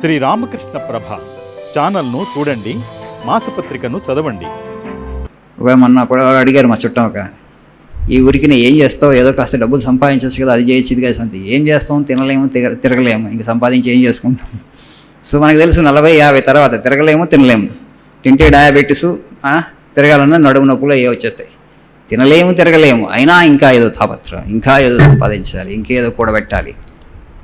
శ్రీ రామకృష్ణ ప్రభ. ఛానల్ను చూడండి మాసపత్రికను చదవండి. ఒక మొన్న కూడా అడిగారు మా చుట్టం ఒక. ఈ ఊరికి నేను ఏం చేస్తావు? ఏదో కాస్త డబ్బులు సంపాదించచ్చు కదా అది చేయొచ్చు ఇది కదా ఏం చేస్తాం? తినలేము తిరగలేము. ఇంక సంపాదించి ఏం చేసుకుంటాం? సో మనకు తెలుసు నలభై యాభై తర్వాత తిరగలేము తినలేము. తింటే డయాబెటీస్ తిరగాలన్నా నడుము నొప్పులు ఏ వచ్చేస్తాయి. తినలేము తిరగలేము. అయినా ఇంకా ఏదో తాపత్రం ఇంకా ఏదో సంపాదించాలి ఇంకేదో కూడబెట్టాలి.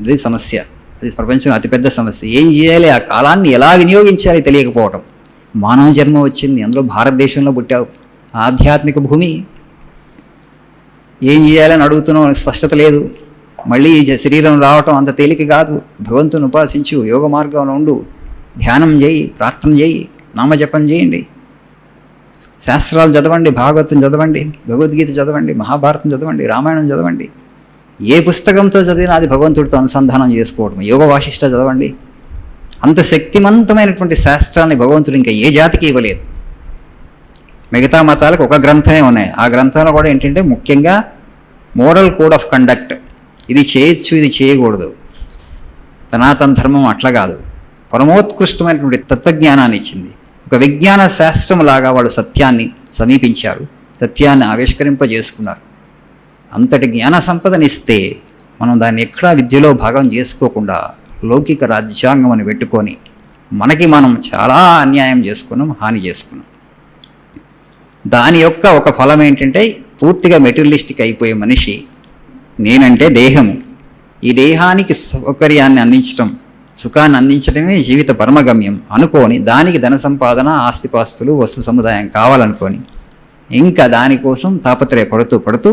ఇది సమస్య. అది ప్రపంచంలో అతిపెద్ద సమస్య. ఏం చేయాలి? ఆ కాలాన్ని ఎలా వినియోగించాలి తెలియకపోవటం. మానవ జన్మ వచ్చింది. అందులో భారతదేశంలో పుట్టావు. ఆధ్యాత్మిక భూమి. ఏం చేయాలని అడుగుతున్నావు? స్పష్టత లేదు. మళ్ళీ శరీరం రావటం అంత తేలిక కాదు. భగవంతుని ఉపాసించు. యోగ మార్గంలో ఉండు. ధ్యానం చేయి. ప్రార్థన చేయి. నామజపం చేయండి. శాస్త్రాలు చదవండి. భాగవతం చదవండి. భగవద్గీత చదవండి. మహాభారతం చదవండి. రామాయణం చదవండి. ఏ పుస్తకంతో చదివినా అది భగవంతుడితో అనుసంధానం చేసుకోవడం యోగ వాసిష్ట చదవండి. అంత శక్తివంతమైనటువంటి శాస్త్రాన్ని భగవంతుడు ఇంకా ఏ జాతికి ఇవ్వలేదు. మిగతా మతాలకు ఒక గ్రంథమే ఉన్నాయి. ఆ గ్రంథంలో కూడా ఏంటంటే ముఖ్యంగా మోరల్ కోడ్ ఆఫ్ కండక్ట్. ఇది చేయొచ్చు ఇది చేయకూడదు. సనాతన ధర్మం అట్లా కాదు. పరమోత్కృష్టమైనటువంటి తత్వజ్ఞానాన్ని ఇచ్చింది. ఒక విజ్ఞాన శాస్త్రం లాగా వాళ్ళు సత్యాన్ని సమీపించారు. సత్యాన్ని ఆవిష్కరింపజేసుకున్నారు. అంతటి జ్ఞాన సంపదనిస్తే మనం దాన్ని ఎక్కడా విద్యలో భాగం చేసుకోకుండా లౌకిక రాజ్యాంగం అని పెట్టుకొని మనకి మనం చాలా అన్యాయం చేసుకున్నాం హాని చేసుకున్నాం. దాని యొక్క ఒక ఫలం ఏంటంటే పూర్తిగా మెటీరియలిస్టిక్ అయిపోయే మనిషి నేనంటే దేహము ఈ దేహానికి సౌకర్యాన్ని అందించడం సుఖాన్ని అందించడమే జీవిత పరమగమ్యం అనుకోని దానికి ధన సంపాదన ఆస్తిపాస్తులు వస్తు సముదాయం కావాలనుకొని ఇంకా దానికోసం తాపత్రయ పడుతూ పడుతూ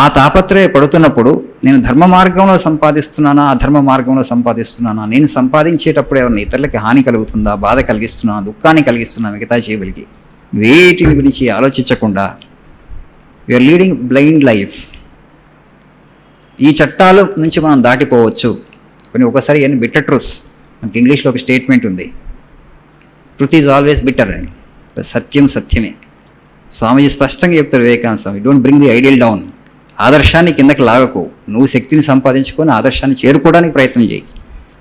ఆ తాపత్రయ పడుతున్నప్పుడు నేను ధర్మ మార్గంలో సంపాదిస్తున్నానా అధర్మ మార్గంలో సంపాదిస్తున్నానా? నేను సంపాదించేటప్పుడు ఏమన్నా ఇతరులకి హాని కలుగుతుందా బాధ కలిగిస్తున్నా దుఃఖాన్ని కలిగిస్తున్నా మిగతా జీవులకి? వేటి గురించి ఆలోచించకుండా యూఆర్ లీడింగ్ బ్లైండ్ లైఫ్ ఈ చట్టాల నుంచి మనం దాటిపోవచ్చు. కొన్ని ఒకసారి అని బిట్టర్ ట్రూస్ మనకి ఇంగ్లీష్లో ఒక స్టేట్మెంట్ ఉంది. ట్రుత్ ఈజ్ ఆల్వేస్ బిట్టర్ అని సత్యం సత్యమే. స్వామీజీ స్పష్టంగా చెప్తారు Vivekananda Swami don't bring the ideal down ఆదర్శాన్ని కిందకి లాగకు. నువ్వు శక్తిని సంపాదించుకొని ఆదర్శాన్ని చేరుకోవడానికి ప్రయత్నం చేయి.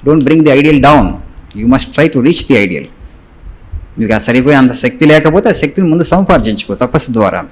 Don't bring the ideal down you must try to reach the ideal మీకు ఆ సరిపోయే అంత శక్తి లేకపోతే ఆ శక్తిని ముందు సంపార్జించుకో తపస్సు ద్వారా.